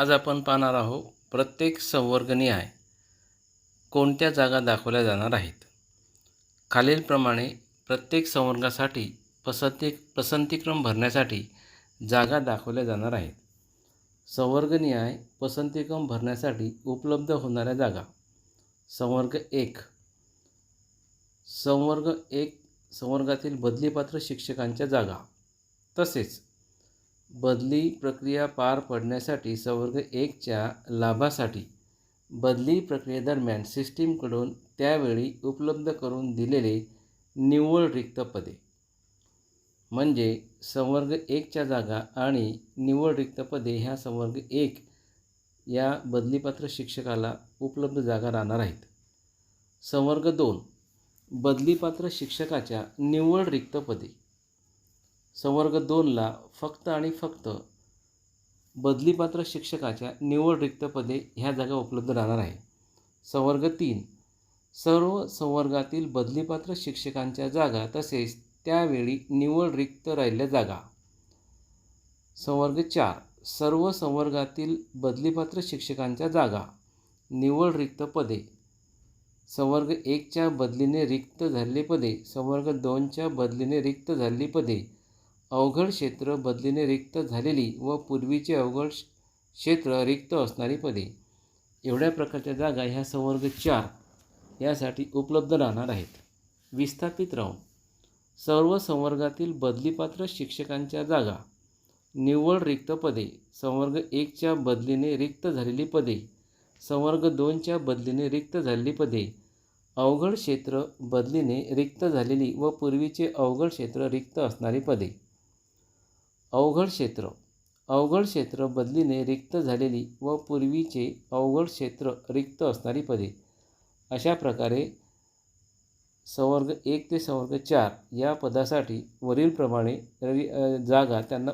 आज आपण पाहणार आहोत प्रत्येक संवर्गनिहाय कोणत्या जागा दाखवल्या जाणार आहेत? खालीलप्रमाणे प्रत्येक संवर्गासाठी पसंती पसंतीक्रम भरण्यासाठी जागा दाखवल्या जाणार आहेत. संवर्गनिहाय पसंतीक्रम भरण्यासाठी उपलब्ध होणाऱ्या जागा. संवर्ग एक. संवर्ग एक संवर्गातील बदलीपात्र शिक्षकांच्या जागा. तसेच बदली प्रक्रिया पार पडण्यासाठी संवर्ग एकच्या लाभासाठी. बदली प्रक्रियेदरम्यान सिस्टीमकडून त्यावेळी उपलब्ध करून दिलेले निव्वळ रिक्त पदे. म्हणजे संवर्ग एकच्या जागा आणि निव्वळ रिक्त पदे ह्या संवर्ग एक या बदलीपात्र शिक्षकाला उपलब्ध जागा राहणार आहेत. संवर्ग दोन बदलीपात्र शिक्षकाच्या निव्वळ रिक्त पदे. संवर्ग दोनला फक्त आणि फक्त बदलीपात्र शिक्षकाच्या निवड रिक्त पदे ह्या जागा उपलब्ध राहणार आहे. संवर्ग तीन सर्व संवर्गातील बदलीपात्र शिक्षकांच्या जागा तसेच त्यावेळी निवड रिक्त राहिल्या जागा. संवर्ग चार सर्व संवर्गातील बदलीपात्र शिक्षकांच्या जागा निवड रिक्त पदे. संवर्ग एकच्या बदलीने रिक्त झालेली पदे संवर्ग दोनच्या बदलीने रिक्त झालेली पदे अवघड क्षेत्र बदलीने रिक्त झालेली व पूर्वीचे अवघड क्षेत्र रिक्त असणारी पदे. एवढ्या प्रकारच्या जागा ह्या संवर्ग चार यासाठी उपलब्ध राहणार आहेत. विस्थापित राहून. सर्व संवर्गातील बदलीपात्र शिक्षकांच्या जागा. निव्वळ रिक्त पदे. संवर्ग एकच्या बदलीने रिक्त झालेली पदे. संवर्ग दोनच्या बदलीने रिक्त झालेली पदे. अवघड क्षेत्र बदलीने रिक्त झालेली व पूर्वीचे अवघड क्षेत्र रिक्त असणारी पदे. अवघड क्षेत्र. अवघड क्षेत्र बदलीने रिक्त झालेली व पूर्वीचे अवघड क्षेत्र रिक्त असणारी पदे. अशा प्रकारे संवर्ग एक ते संवर्ग चार या पदासाठी वरीलप्रमाणे जागा त्यांना